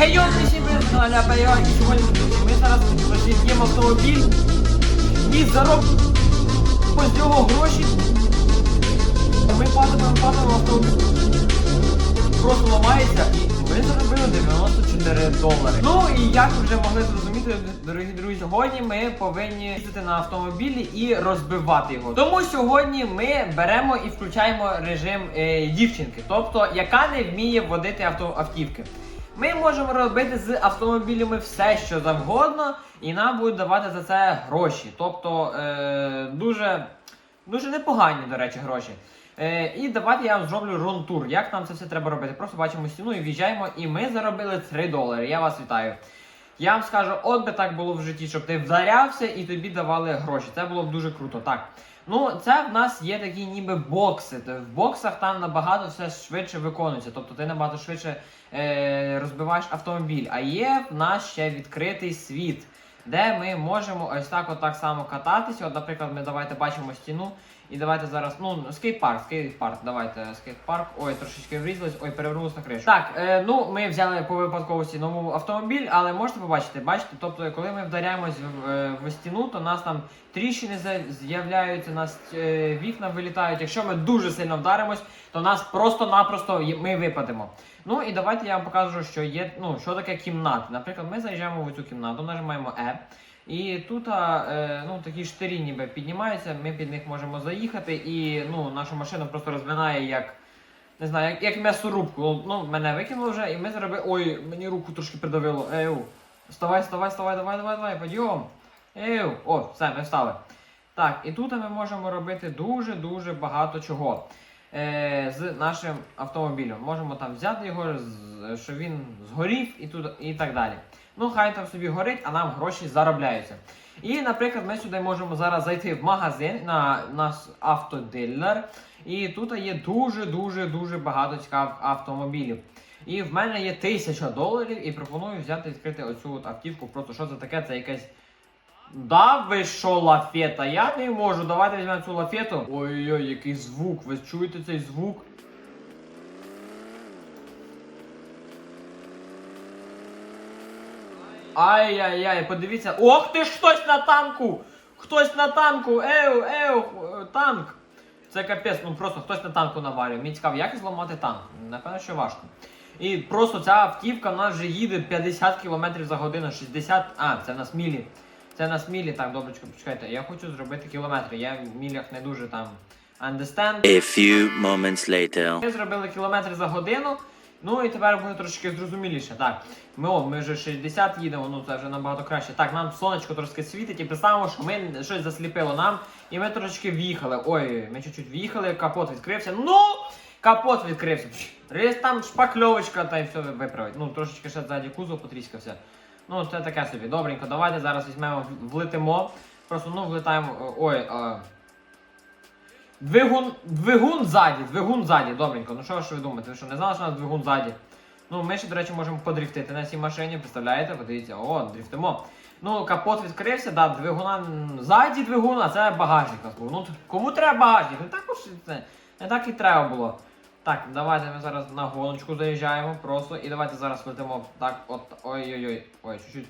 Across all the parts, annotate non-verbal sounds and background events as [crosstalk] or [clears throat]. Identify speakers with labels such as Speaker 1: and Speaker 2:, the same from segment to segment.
Speaker 1: Хей, йо, всім привіт, каналі і сьогодні ми зараз розіб'ємо автомобіль і заробимо з нього гроші. Ми падаємо, падаємо, автомобіль просто ламається і ми заробили 94 долари. Ну і як ви вже могли зрозуміти, дорогі друзі, сьогодні ми повинні їздити на автомобілі і розбивати його. Тому сьогодні ми беремо і включаємо режим е, дівчинки, тобто яка не вміє водити авто, автівки. Ми можемо робити з автомобілями все, що завгодно, і нам будуть давати за це гроші. Тобто е, дуже, дуже непогані, до речі, гроші. Е, і давайте я вам зроблю рон-тур. Як нам це все треба робити? Просто бачимо стіну і в'їжджаємо, і ми заробили 3 долари. Я вас вітаю. Я вам скажу, от би так було в житті, щоб ти вдарявся і тобі давали гроші. Це було б дуже круто. Так. Ну, це в нас є такі ніби бокси. В боксах там набагато все швидше виконується. Тобто ти набагато швидше е, розбиваєш автомобіль. А є в нас ще відкритий світ, де ми можемо ось так от так само кататися. От, наприклад, ми давайте бачимо стіну. І давайте зараз, ну, скейт-парк, скейт-парк, давайте, скейт-парк. Ой, трошечки врізались, ой, перевернулась на кришу. Так, е, ну ми взяли по випадковості новий автомобіль, але можете побачити, бачите, тобто, коли ми вдаряємось в, е, в стіну, то нас там тріщини з'являються, нас е, вікна вилітають. Якщо ми дуже сильно вдаримось, то нас просто-напросто ми випадемо. Ну і давайте я вам покажу, що є, ну, що таке кімната. Наприклад, ми заїжджаємо в цю кімнату, нажимаємо E. І тут е, ну, такі штирі ніби піднімаються, ми під них можемо заїхати, і ну, нашу машину просто розминає як. Не знаю, як, як м'ясорубку. Ну, мене викинуло вже, і ми зробили. Ой, мені руку трошки придавило. Еу. Вставай, вставай, вставай, давай, давай, давай, підйом. Еу. О, все, ми встали. Так, і тут ми можемо робити дуже-дуже багато чого. Е, з нашим автомобілем. Можемо там взяти його, щоб він згорів і, тут, і так далі. Ну, хай там собі горить, а нам гроші заробляються. І, наприклад, ми сюди можемо зараз зайти в магазин на наш автодилер. І тут є дуже-дуже дуже багато цікавих автомобілів. І в мене є 1000 доларів і пропоную взяти відкрити оцю от автівку. Просто що це таке? Це якась. Да, ви що, лафета? Я не можу. Давайте візьмемо цю лафету. Ой-ой, який звук. Ви чуєте цей звук? Ай-яй-яй, подивіться. Ох ти ж хтось на танку! Хтось на танку! Еу, еу, е, танк! Це капець, ну просто хтось на танку навалює. Мені цікаво, як зламати танк? Напевно, що важко. І просто ця автівка в нас вже їде 50 км за годину, 60. А, це в нас мілі. Це в нас мілі. Так, добречко, почекайте. Я хочу зробити кілометри. Я в мілях не дуже там understand.
Speaker 2: A few moments later.
Speaker 1: Ми зробили кілометри за годину. Ну і тепер буде трошки зрозуміліше. Так, ми о, ми вже 60 їдемо, ну це вже набагато краще. Так, нам сонечко трошки світить і представимо, що ми щось засліпило нам. І ми трошечки в'їхали. Ой, ми чуть-чуть в'їхали, капот відкрився. Ну! Капот відкрився. Різ там шпакльовочка та й все виправить. Ну, трошечки ще ззаді кузов потріскався. Ну, це таке собі. Добренько, давайте зараз візьмемо, влетимо. Просто ну влетаємо. Ой, а... Двигун, двигун ззаді, двигун ззаді, добренько. Ну що ж ви думаєте? Ви що не знали, що у нас двигун ззаді? Ну, ми ще, до речі, можемо подрифтити на цій машині, представляєте? Подивіться, о, дрифтимо. Ну, капот відкрився, да, двигуна ззаді двигун, а це багажник нас був. Ну, кому треба багажник? Не так уж це. Не так і треба було. Так, давайте ми зараз на гоночку заїжджаємо просто. І давайте зараз летимо так, от. Ой-ой-ой. Ой, чуть-чуть.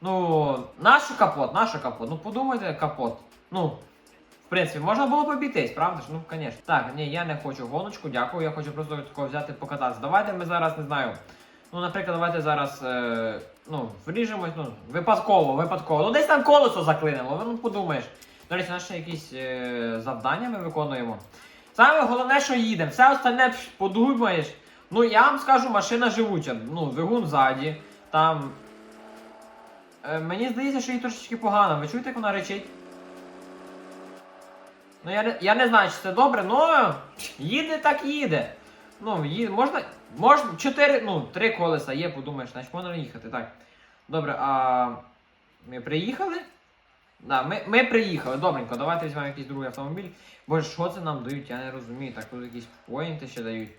Speaker 1: Ну, наш капот, наш капот. Ну подумайте, капот. Ну, в принципі, можна було б правда ж? Ну, звісно. Так, ні, я не хочу гоночку, дякую. Я хочу просто такого взяти покататися. Давайте ми зараз не знаю. Ну, наприклад, давайте зараз е, ну, вріжемось, ну, випадково, випадково. Ну, десь там колесо заклинило, ну подумаєш. До речі, наші якісь е, завдання ми виконуємо. Саме головне, що їдемо. Все остальне подумаєш. Ну, я вам скажу, машина живуча. Ну, двигун ззаді. Там. Е, мені здається, що їй трошечки погано. Ви чуєте, як вона речить? Ну, я, я не знаю, чи це добре, але їде так їде. Ну, їде, можна. Можна. Чотири, ну, три колеса є, подумаєш, значить можна їхати. Так. Добре, а ми приїхали? Да, ми, ми приїхали. Добренько, давайте візьмемо якийсь другий автомобіль. Боже, що це нам дають, я не розумію. Так, тут якісь поінти ще дають.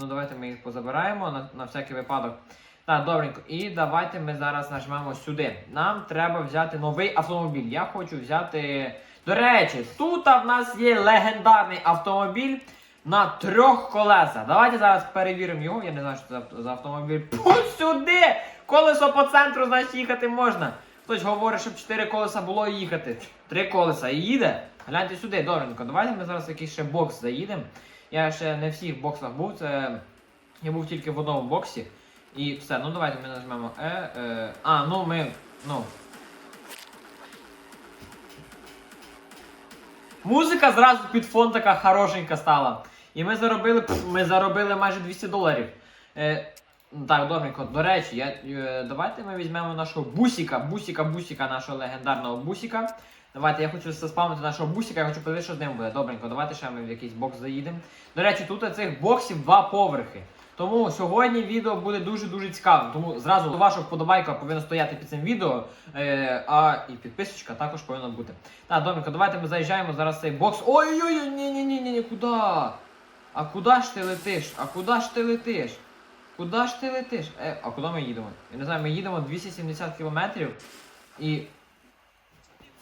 Speaker 1: Ну, давайте ми їх позабираємо на, на всякий випадок. Так, добренько. І давайте ми зараз нажмемо сюди. Нам треба взяти новий автомобіль. Я хочу взяти. До речі, тут в нас є легендарний автомобіль. на трьох колесах. Давайте зараз перевіримо його. Я не знаю, що це за- автомобіль. Путь сюди! Колесо по центру, значить їхати можна. Хтось говорить, щоб чотири колеса було їхати. Три колеса і їде. Гляньте сюди, добренько. Давайте ми зараз якийсь ще бокс заїдемо. Я ще не всіх боксах був. Це я був тільки в одному боксі. І все, ну давайте ми нажмемо Е. е а, ну ми. Ну. Музика зразу під фон така хорошенька стала. І ми заробили, пф, ми заробили майже 200 доларів. Е, ну, так, добренько, до речі, я, е, давайте ми візьмемо нашого бусіка, бусіка, бусіка, нашого легендарного бусіка. Давайте я хочу заспавнити нашого бусіка, я хочу подивитися, що з ним буде. Добренько, давайте ще ми в якийсь бокс заїдемо. До речі, тут цих боксів два поверхи. Тому сьогодні відео буде дуже-дуже цікавим. Тому зразу ваша вподобайка повинна стояти під цим відео, е, а і підписочка також повинна бути. Так, добренько, давайте ми заїжджаємо зараз в цей бокс. Ой-ой-ой, ні-ні-ні, ні, куди? А куди ж ти летиш? А куди ж ти летиш? Куди ж ти летиш? Е, а куди ми їдемо? Я не знаю, ми їдемо 270 кілометрів і.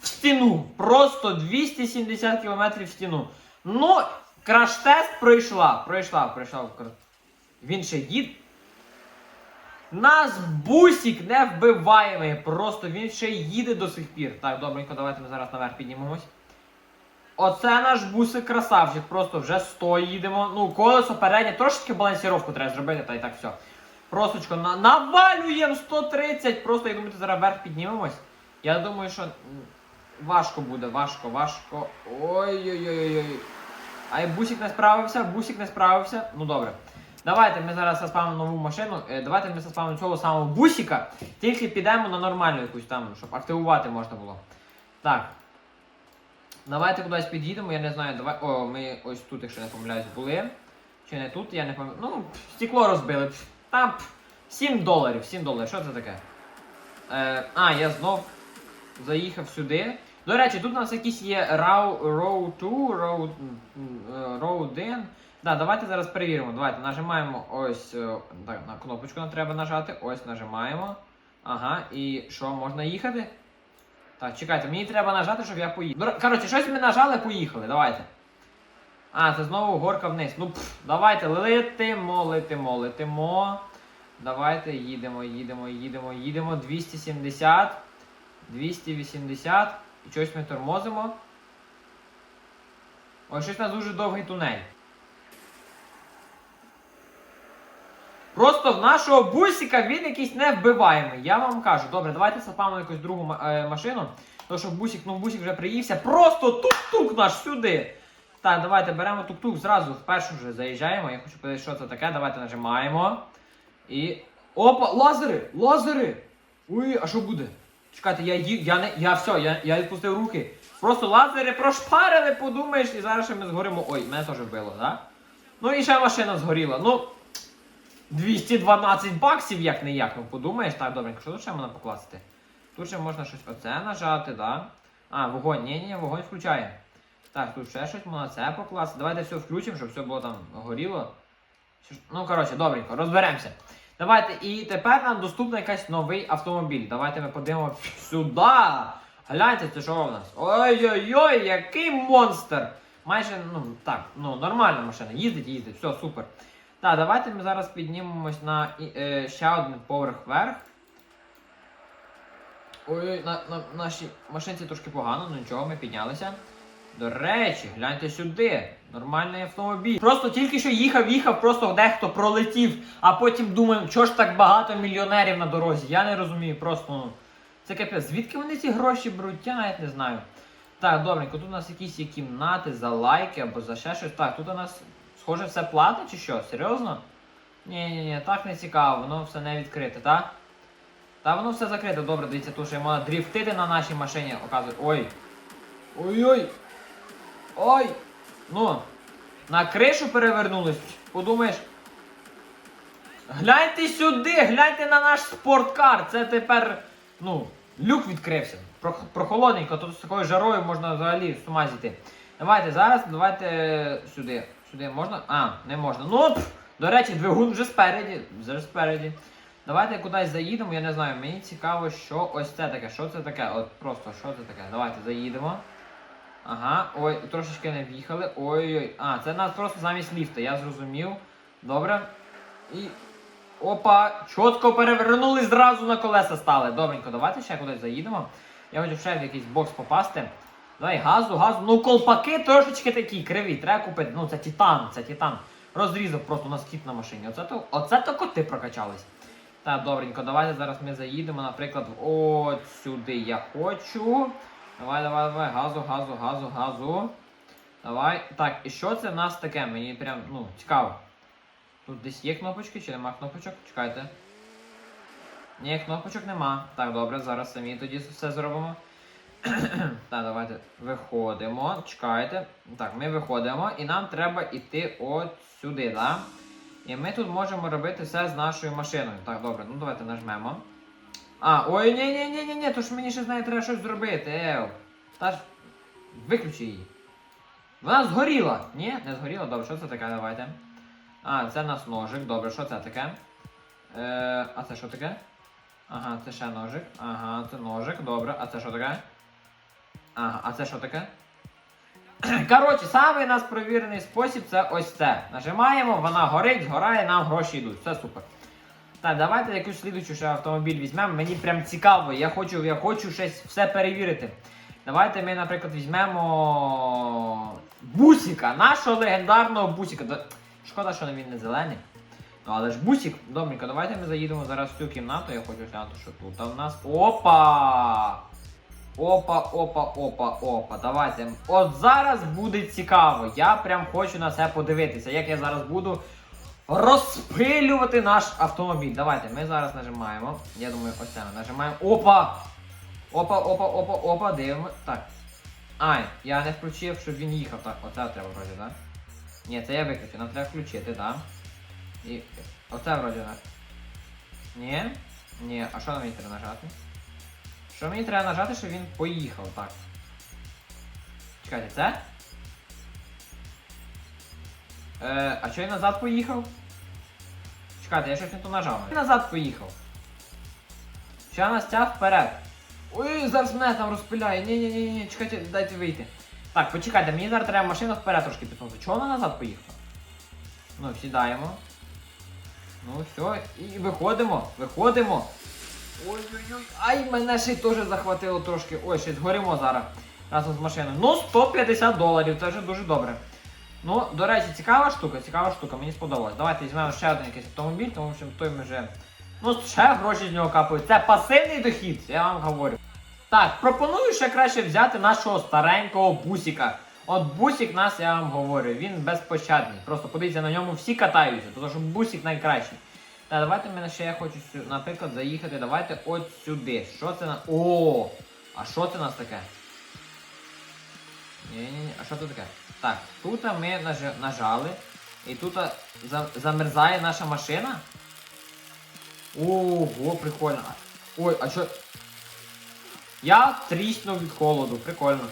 Speaker 1: В стіну! Просто 270 кілометрів в стіну. Ну, краш-тест пройшла. Пройшла, пройшла. Він ще їде. Нас бусік не вбиваємий. Просто він ще їде до сих пір. Так, добренько, давайте ми зараз наверх піднімемось. Оце наш бусик красавчик, просто вже 100 їдемо. Ну, колесо переднє, трошки балансіровку треба зробити, та й так все. Просточко, на, навалюємо 130, просто я думаю, зараз вверх піднімемось. Я думаю, що важко буде, важко, важко. Ой-ой-ой-ой. Ай, бусик не справився, бусик не справився. Ну добре. Давайте ми зараз заспавимо нову машину. Е, давайте ми заспавимо цього самого бусика. Тільки підемо на нормальну якусь там, щоб активувати можна було. Так. Давайте кудись під'їдемо, я не знаю, давай. О, ми ось тут, якщо не помиляюсь, були. Чи не тут, я не пам'ятаю. Ну, стекло розбили. Там 7 доларів, 7 доларів. Що це таке? Е, а, я знов заїхав сюди. До речі, тут у нас якісь є Row, row 2, Row, е, row 1. Да, давайте зараз перевіримо. Давайте нажимаємо ось е, так, на кнопочку нам треба нажати. Ось нажимаємо. Ага, і що, можна їхати? Так, чекайте, мені треба нажати, щоб я поїхав. Ну, Коротше, щось ми нажали, поїхали. Давайте. А, це знову горка вниз. Ну, пф, давайте, летимо, летимо, летимо. Давайте їдемо, їдемо, їдемо, їдемо. 270, 280. І щось ми тормозимо. Ось щось у нас дуже довгий тунель. Просто в нашого бусика він якийсь невбиваємий. Я вам кажу, добре, давайте запам'ятаємо якусь другу е, машину. Тому що бусик, ну бусик вже приївся. Просто тук-тук наш сюди. Так, давайте беремо тук-тук, зразу в першу вже заїжджаємо. Я хочу подивитися, що це таке. Давайте нажимаємо. І. Опа! Лазери! Лазери! Ой, а що буде? Чекайте, я ї... я не. Я все, я, я відпустив руки. Просто лазери прошпарили, подумаєш, і зараз ще ми згоримо. Ой, мене теж вбило, так? Да? Ну і ще машина згоріла. Ну. 212 баксів, як не як, ну подумаєш, так, добренько, що тут ще можна покласти? Тут ще можна щось оце нажати, да? А, вогонь, ні, ні, вогонь включає. Так, тут ще щось можна це покласти. Давайте все включимо, щоб все було там горіло. Ну, коротше, добренько, розберемося. Давайте, і тепер нам доступний якийсь новий автомобіль. Давайте ми подивимося сюди. Гляньте, це що в нас? Ой-ой-ой, який монстр! Майже, ну так, ну нормальна машина. Їздить, їздить, все, супер. Так, давайте ми зараз піднімемось на е, ще один поверх вверх. Ой-ой, на, на нашій машинці трошки погано, ну нічого, ми піднялися. До речі, гляньте сюди. Нормальний автомобіль. Просто тільки що їхав, їхав, просто дехто пролетів, а потім думаємо, чого ж так багато мільйонерів на дорозі. Я не розумію, просто ну. Це капець. Звідки вони ці гроші беруть, я навіть не знаю. Так, добренько, тут у нас якісь є кімнати за лайки або за ще щось. Так, тут у нас, схоже, все платне чи що? Серйозно? Ні, ні, ні, так не цікаво, воно все не відкрите, так? Та воно все закрите, добре, дивіться, тут ще можна дріфтити на нашій машині, оказує. Ой. Ой-ой! Ой! Ну, на кришу перевернулись, подумаєш. Гляньте сюди, гляньте на наш спорткар. Це тепер, ну, люк відкрився. Прохолодненько, тут з такою жарою можна взагалі з ума зійти. Давайте зараз, давайте сюди. Сюди можна? А, не можна. Ну, до речі, двигун вже спереді. Вже спереді. Давайте кудись заїдемо, я не знаю, мені цікаво, що ось це таке. Що це таке? От просто що це таке? Давайте заїдемо. Ага, ой, трошечки не в'їхали. Ой-ой. А, це нас просто замість ліфта, я зрозумів. Добре. І. Опа! Чітко перевернули зразу на колеса стали. Добренько, давайте ще кудись заїдемо. Я хочу ще в якийсь бокс попасти. Давай, газу, газу. Ну, колпаки трошечки такі криві. Треба купити. Ну, це титан, це титан. Розрізав просто на скіт на машині. Оце то, оце то коти прокачались. Так, добренько, давайте зараз ми заїдемо, наприклад, от сюди я хочу. Давай, давай, давай, газу, газу, газу, газу. Давай. Так, і що це в нас таке? Мені прям, ну, цікаво. Тут десь є кнопочки чи нема кнопочок? Чекайте. Ні, кнопочок нема. Так, добре, зараз самі тоді все зробимо. [clears throat] так, давайте виходимо. Чекайте. Так, ми виходимо і нам треба йти от сюди, да? І ми тут можемо робити все з нашою машиною. Так, добре, ну давайте нажмемо. А, ой, ні, ні, то ж мені ще з нею треба щось зробити. Ев. Та ж. Виключи її. Вона згоріла! Ні, не згоріла, добре, що це таке? Давайте. А, це в нас ножик, добре, що це таке? Е, а це що таке? Ага, це ще ножик. Ага, це ножик, добре. А це що таке? Ага, а це що таке? [clears throat] Коротше, самий нас провірений спосіб це ось це. Нажимаємо, вона горить, згорає, нам гроші йдуть. Все супер. Так, давайте якусь слідучу ще автомобіль візьмемо. Мені прям цікаво, я хочу, я хочу щось все перевірити. Давайте ми, наприклад, візьмемо бусика, нашого легендарного бусика. Шкода, що він не зелений. Ну, але ж бусик, добренько, давайте ми заїдемо зараз в цю кімнату. Я хочу глянути, що тут а в нас. Опа! Опа, опа, опа, опа. Давайте. От зараз буде цікаво. Я прям хочу на це подивитися, як я зараз буду розпилювати наш автомобіль. Давайте, ми зараз нажимаємо. Я думаю, ось це нажимаємо. Опа! Опа, опа, опа, опа, дивимо. Так. Ай, я не включив, щоб він їхав. Так, оце треба вроді, так? Ні, це я виключив, нам треба включити, так? І. Оце вроді нас. Ні? Ні, а що нам треба нажати? Що мені треба нажати, щоб він поїхав, так. Чекайте, це? Е, а що я назад поїхав? Чекайте, я щось не то нажав. Я назад поїхав. Що нас тяг вперед. Ой, зараз мене там розпиляє. Ні, ні, ні, ні, чекайте, дайте вийти. Так, почекайте, мені зараз треба машину вперед трошки підсунути. Чого вона назад поїхала? Ну, сідаємо. Ну, все, і виходимо, виходимо. Ой-ой-ой, ай, мене ще й теж захватило трошки. Ой, ще згоримо зараз разом з машиною. Ну, 150 доларів, це вже дуже добре. Ну, до речі, цікава штука, цікава штука, мені сподобалось. Давайте візьмемо ще один якийсь автомобіль, тому що той ми вже. Ну, ще гроші з нього капають. Це пасивний дохід, я вам говорю. Так, пропоную ще краще взяти нашого старенького бусика. От бусик нас, я вам говорю, він безпощадний. Просто подивіться на ньому всі катаються, тому що бусик найкращий. Та давайте мене ще я хочу, наприклад, заїхати. Давайте от сюди. Що це на. О! А що це у нас таке? Ні-ні-ні, а що це таке? Так, тут ми наж- нажали. І тут замерзає наша машина. Ого, прикольно. Ой, а що. Я тріснув від холоду, прикольно.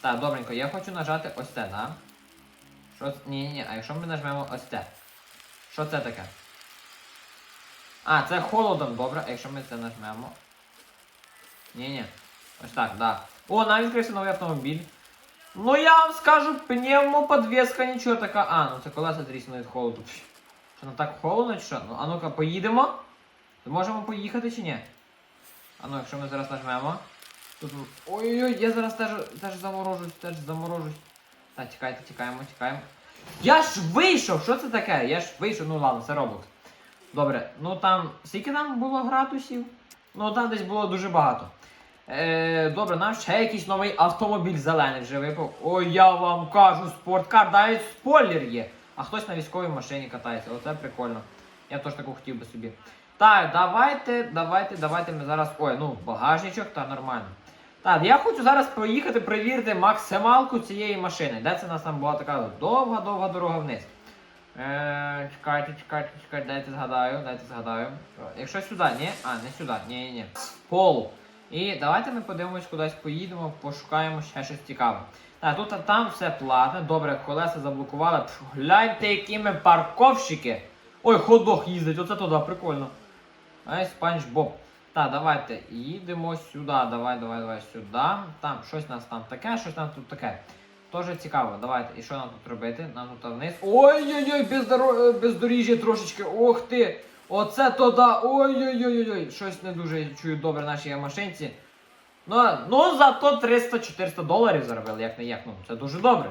Speaker 1: Так, добренько, я хочу нажати ось це, да? Що це? Ні, ні, ні, а якщо ми нажмемо ось це? Що це таке? А, це холодом, добре, якщо ми це нажмемо. Ні, ні. Ось так, да. О, нам відкрився новий автомобіль. Ну я вам скажу, пневмоподвеска нічого така. А, ну це колеса тріснули від холоду. Що нам так холодно чи що? Ну, а ну-ка, поїдемо? Можемо поїхати чи ні? А ну, якщо ми зараз нажмемо. Тут. Ой-ой-ой, я зараз теж, теж заморожусь, теж заморожусь. Так, тікайте, тікаємо, тікаємо. Я ж вийшов! Що це таке? Я ж вийшов, ну ладно, це Roblox. Добре, ну там. Скільки там було градусів? Ну там десь було дуже багато. Е, добре, нам ще якийсь новий автомобіль зелений вже випав. Ой, я вам кажу, спорткар, навіть спойлер є. А хтось на військовій машині катається. Оце прикольно. Я теж таку хотів би собі. Так, давайте, давайте, давайте ми зараз. Ой, ну, багажничок, та нормально. Так, я хочу зараз поїхати перевірити максималку цієї машини. Де це у нас там була така довга-довга дорога вниз. Е, чекайте, чекайте, чекайте, дайте згадаю, дайте згадаю. Якщо сюди, ні? А, не сюди, ні, ні. Пол. І давайте ми подивимось кудись поїдемо, пошукаємо ще щось цікаве. Так, тут там все платне, добре, колеса заблокували. Пш, гляньте, які ми парковщики. Ой, ходох їздить, оце туди, прикольно. Ай, спанч Боб. Так, давайте їдемо сюди. Давай, давай, давай сюди. Там щось нас там таке, щось нам тут таке. Тоже цікаво. Давайте. І що нам тут робити? Нам тут вниз. Ой-ой-ой, бездоро... бездоріжжя трошечки. Ох ти! Оце то да! Ой-ой-ой-ой! Щось не дуже чую добре нашій машинці. Ну, ну зато 300-400 доларів заробили, як не як. Ну, це дуже добре.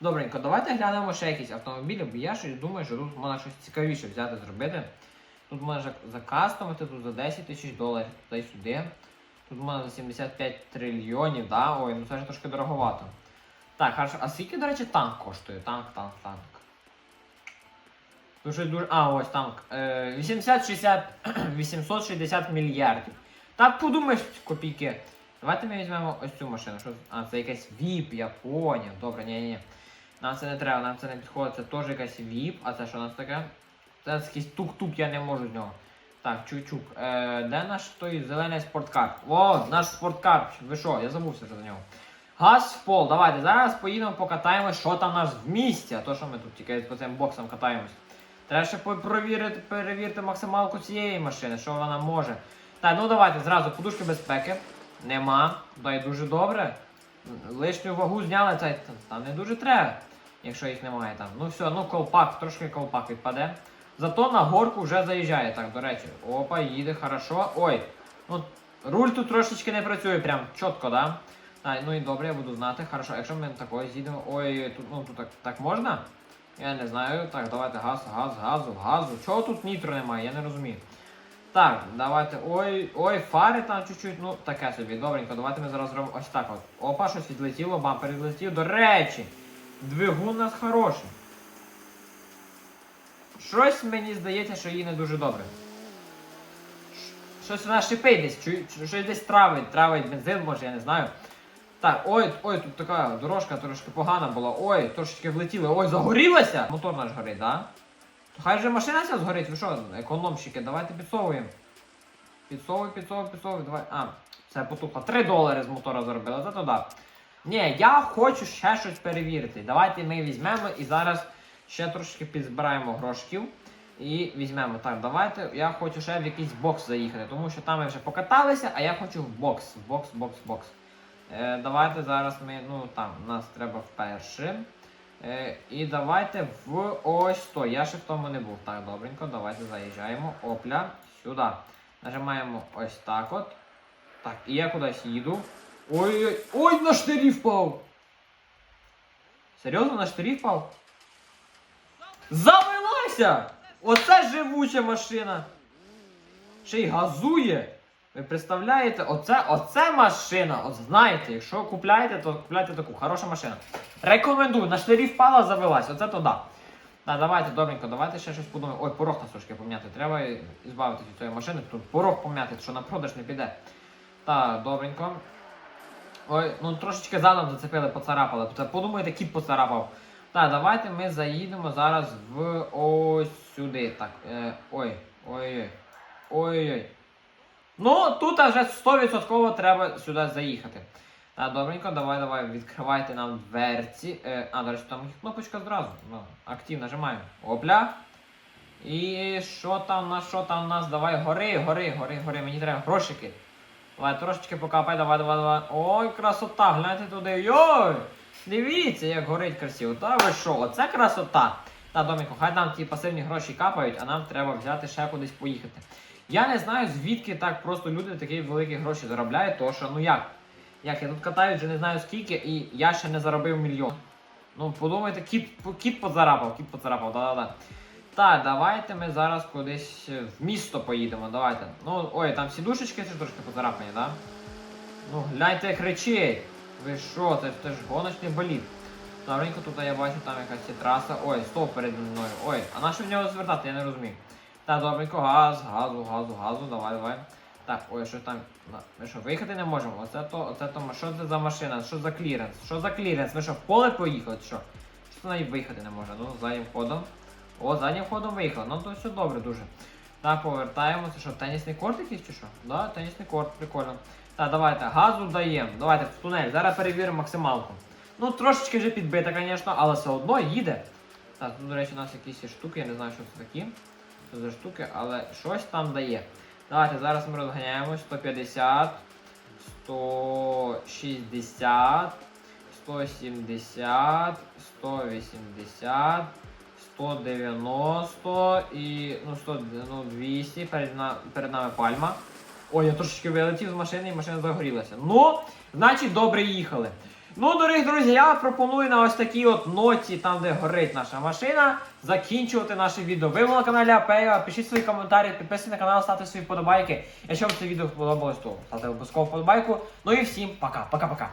Speaker 1: Добренько, давайте глянемо ще якісь автомобілі, бо я щось думаю, що тут можна щось цікавіше взяти зробити. Тут можна закастомити тут за 10 тисяч доларів, туди сюди. Тут можна за 75 трильйонів, да? Ой, ну це ж трошки дороговато. Так, хорошо. А скільки, до речі, танк коштує? Танк, танк, танк. Дуже дуже. А, ось танк. Е, 80-60, 860 мільярдів. Так подумаєш, копійки. Давайте ми візьмемо ось цю машину. Що... А, це якась VIP, я поняв. Добре, ні, ні, ні. Нам це не треба, нам це не підходить. Це теж якась VIP. А це що у нас таке? Це якийсь тук-тук, я не можу з нього. Так, чук-чук. Е, де наш той зелений спорткар? О, наш спорткар. Ви що? Я забувся за нього. Газ в пол. Давайте зараз поїдемо покатаємось, що там у нас в місті. А то що ми тут тільки по цим боксам катаємось. Треба ще провірити, перевірити максималку цієї машини, що вона може. Так, ну давайте зразу подушки безпеки. Нема. Дай дуже добре. Лишню вагу зняли, це там не дуже треба, якщо їх немає там. Ну все, ну колпак, трошки колпак відпаде. Зато на горку вже заїжджає. Так, до речі. Опа, їде, хорошо. Ой. Ну, руль тут трошечки не працює, прям чітко, да? А, ну і добре, я буду знати. Хорошо, якщо ми такою з'їдемо. Ой, тут, ну тут так, так можна? Я не знаю. Так, давайте газ, газ, газу, газу. Чого тут нітро немає? Я не розумію. Так, давайте. Ой, ой, фари там чуть-чуть, ну таке собі. Добренько, давайте ми зараз зробимо ось так от. Опа, щось відлетіло, бампер відлетів. До речі, двигун у нас хороший. Щось мені здається, що їй не дуже добре. Щось вона шипить десь, щось десь травить, травить бензин, може, я не знаю. Так, ой, ой, тут така дорожка трошки погана була. Ой, трошечки влетіли. Ой, загорілася! Мотор наш горить, да? То хай вже машина ця згорить, ви що, економщики, давайте підсовуємо. Підсовуй, підсовуй, підсовуй, давай. А, це потухло. 3 долари з мотора заробили, це то да. Ні, я хочу ще щось перевірити. Давайте ми візьмемо і зараз ще трошки підзбираємо грошків. І візьмемо. Так, давайте. Я хочу ще в якийсь бокс заїхати, тому що там ми вже покаталися, а я хочу в бокс. Бокс, бокс, бокс. Е, давайте зараз ми. Ну там, нас треба вперше. Е, і давайте в ось то. Я ще в тому не був. Так, добренько, давайте заїжджаємо. Опля, сюди. Нажимаємо ось так от. Так, і я кудись їду. Ой-ой, ой, на штирі впав! Серйозно, на штирі впав? Завелася! Оце живуча машина! Ще й газує! Ви представляєте, оце, оце машина. От знаєте, якщо купляєте, то купляйте таку. Хороша машина. Рекомендую, на штирі впала, завелась. Оце то да. Так, давайте, добренько, давайте ще щось подумаємо. Ой, порог нас трошки пом'яти. Треба збавитися від цієї машини. Тут порог пом'яти, що на продаж не піде. Так, добренько. Ой, ну трошечки задом зацепили, поцарапали. Це подумайте, кіт поцарапав. Так, давайте ми заїдемо зараз в ось сюди. Так, е, ой, ой-ой. Ну, тут вже 100% треба сюди заїхати. Так, добренько, давай, давай, відкривайте нам дверці. Е, а, до речі, там кнопочка зразу. Ну, актив нажимаємо. Опля. І що там у нас, що там у нас? Давай, гори, гори, гори, гори. Мені треба грошики. Давай, трошечки покапай, давай, давай, давай. Ой, красота, гляньте туди. Йой! Дивіться, як горить красиво. Та ви що, оце красота. Та, Доміко, хай нам ті пасивні гроші капають, а нам треба взяти ще кудись поїхати. Я не знаю, звідки так просто люди такі великі гроші заробляють, тому що ну як? Як я тут катаю вже не знаю скільки, і я ще не заробив мільйон. Ну, подумайте, кіт, кіт поцарапав, кіт поцарапав, да-да-да. Так, давайте ми зараз кудись в місто поїдемо, давайте. Ну, ой, там сідушечки це трошки поцарапані, да? Ну, гляньте, як кричить. Ви що, це, це ж гоночний болід. Добренько, тут я бачу, там якась є траса. Ой, стоп перед мною. Ой, а на що в нього звертати, я не розумію. Так, добренько, газ, газу, газу, газу, давай, давай. Так, ой, що там. Ми що, виїхати не можемо? Оце то, оце то, що це за машина? Що за кліренс? Що за кліренс? Ми що, в поле поїхали? Що? Що навіть виїхати не може? Ну, заднім ходом. О, заднім ходом виїхали. Ну то все добре дуже. Так, повертаємося. Що, тенісний корт якийсь чи що? Да, тенісний корт, прикольно. Так, давайте, газу даємо. Давайте в тунель. Зараз перевіримо максималку. Ну, трошечки вже підбита, звісно, але все одно їде. Так, тут, до речі, у нас якісь штуки, я не знаю, що це такі. За штуки, але щось там дає. Давайте зараз ми розганяємо 150, 160, 170, 180, 190 і ну, 100, ну, 200. Перед, на, перед нами пальма. Ой, я трошечки вилетів з машини і машина загорілася. Ну, значить, добре їхали. Ну, дорогі друзі, я пропоную на ось такій от ноті, там де горить наша машина, закінчувати наше відео. Ви на каналі Апея, пишіть свої коментарі, підписуйтесь на канал, ставте свої вподобайки. Якщо вам це відео сподобалось, то ставте обов'язково вподобайку. Ну і всім пока, пока-пока.